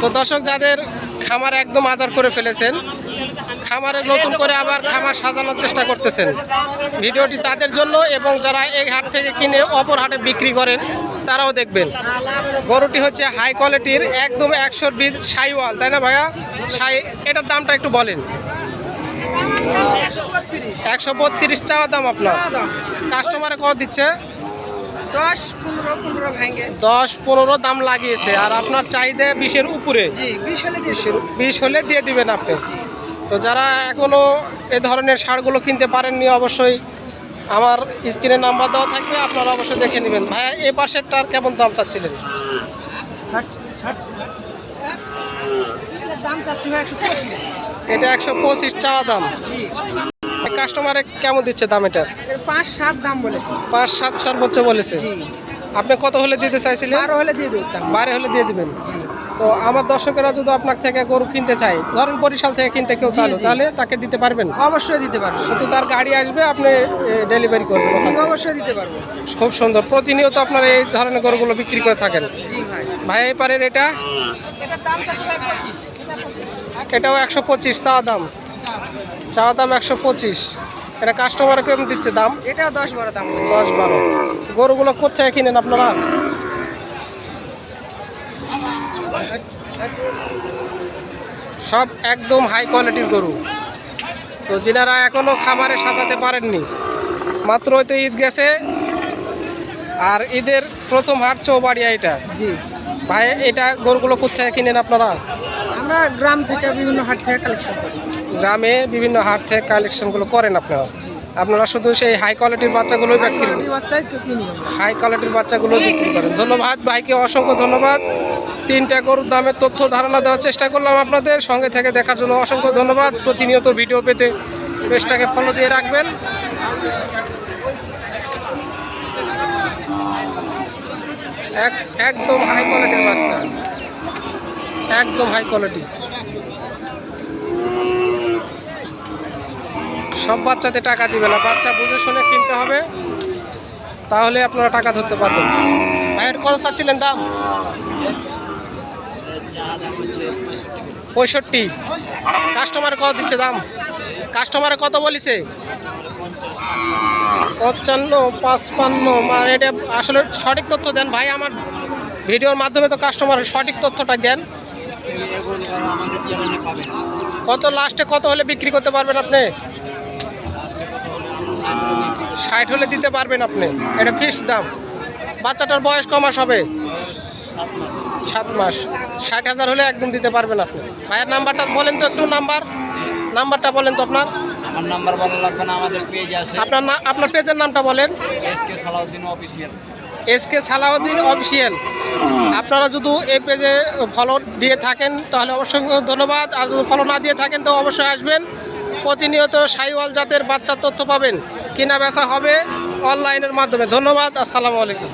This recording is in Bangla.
তো দর্শক যাদের খামার একদম আজার করে ফেলেছেন খামারে নতুন করে আবার খামার সাজানোর চেষ্টা করতেছেন ভিডিওটি তাদের জন্য এবং যারা এই হাট থেকে কিনে অপর হাটে বিক্রি করেন তারাও দেখবেন। গরুটি হচ্ছে হাই কোয়ালিটির একদম একশোর বীজ সাইওয়াল তাই না ভাইয়া? সাই এটার দামটা একটু বলেন। একশো বত্রিশ। চাওয়া দাম আপনার। কাস্টমারে কত দিচ্ছে? দশ পনেরো পনেরো ভাঙে। দশ পনেরো দাম লাগিয়েছে। আর আপনার চাহিদা বিশের উপরে। জি বিশ হলে দিয়ে বিশ হলে দিয়ে দিবেন আপনি। তো যারা এখনও এ ধরনের সারগুলো কিনতে পারেননি অবশ্যই আমার স্ক্রিনে নাম্বার দেওয়া থাকবে আপনারা অবশ্যই দেখে নেবেন। ভাইয়া এ পাশেরটার কেমন দাম চাচ্ছিলেন? এটা একশো পঁচিশ। চাওয়া দাম। কাস্টমারে কেমন দিচ্ছে দাম এটার? পাঁচ সাত দাম বলেছে। পাঁচ সাত সর্বোচ্চ বলেছে। আপনি কত হলে দিতে চাইছিলেন? বারো হলে দিয়ে দিতাম। বারে হলে দিয়ে দিবেন। তো আমার দর্শকেরা যদি আপনার থেকে গরু কিনতে চায় ধরেন বরিশাল থেকে কিনতে কেউ চালো। তাহলে তাকে দিতে পারবেন? অবশ্যই দিতে পারব। শুধু তার গাড়ি আসবে আপনি ডেলিভারি করবেন। অবশ্যই দিতে পারব। খুব সুন্দর। প্রতিনিয়ত আপনারা এই ধরনের গরুগুলো বিক্রি করে থাকেন। ভাই। ভাই এই পারেন এটা? এটাও একশো পঁচিশ তা দাম। চাওয়া দাম একশো পঁচিশ। এটা কাস্টমার কেমন দিচ্ছে দাম? এটা দশ বারো দাম। দশ বারো। গরুগুলো কোথায় কিনেন আপনারা? সব একদম হাই কোয়ালিটির গরু। তো যিনারা এখনও খামারে সাজাতে পারেননি মাত্র তো ঈদ গেছে আর ঈদের প্রথম হাট চৌবাড়িয়া এটা। জি। ভাই এটা গরুগুলো কোথায় কিনেন আপনারা? আমরা গ্রাম থেকে বিভিন্ন হাট থেকে কালেকশন করি। গ্রামে বিভিন্ন হাট থেকে কালেকশনগুলো করেন আপনারা? আপনারা শুধু সেই হাই কোয়ালিটির বাচ্চাগুলোই বিক্রি করেন। হাই কোয়ালিটির বাচ্চাগুলো বিক্রি করেন। ধন্যবাদ ভাইকে অসংখ্য ধন্যবাদ। তিনটা গরুর দামের তথ্য ধারণা দেওয়ার চেষ্টা করলাম আপনাদের। সঙ্গে থেকে দেখার জন্য অসংখ্য ধন্যবাদ। প্রতিনিয়ত ভিডিও পেতে পেজটাকে ফলো দিয়ে রাখবেন। এক একদম হাই কোয়ালিটির বাচ্চা। একদম হাই কোয়ালিটি সব বাচ্চাতে টাকা দিবে না। বাচ্চা বুঝে শুনে কিনতে হবে, তাহলে আপনারা টাকা ধরতে পারবেন। ভাইয়ের কত চাচ্ছিলেন দাম? পঁয়ষট্টি। কাস্টমার কত দিচ্ছে দাম? কাস্টমারে কত বলিছে? পঞ্চান্ন, পাঁচপান্ন। মানে এটা আসলে সঠিক তথ্য দেন ভাই, আমার ভিডিওর মাধ্যমে তো কাস্টমারের সঠিক তথ্যটা দেন। কত লাস্টে কত হলে বিক্রি করতে পারবেন আপনি? ষাট হলে দিতে পারবেন আপনি। এটা ফিক্সড দাম। বাচ্চাটার বয়স ক মাস হবে? সাত মাস। ষাট হাজার হলে একদম দিতে পারবেন আপনি। ভাইয়ের নাম্বারটা বলেন তো একটু নাম্বার। নাম্বারটা বলেন তো আপনার। আমার নাম্বার ভালো লাগবে না আমাদের পেজ আছে। আপনার না আপনার পেজের নামটা বলেন। S K Salauddin official S K Salauddin official আপনারা যদি এই পেজে ফলো দিয়ে থাকেন তাহলে অবশ্যই ধন্যবাদ। আর যদি ফলো না দিয়ে থাকেন তো অবশ্যই আসবেন। প্রতিনিয়ত সাইওয়াল জাতের বাচ্চার তথ্য পাবেন। কিনা বেচা হবে অনলাইনের মাধ্যমে। ধন্যবাদ আসসালামু আলাইকুম।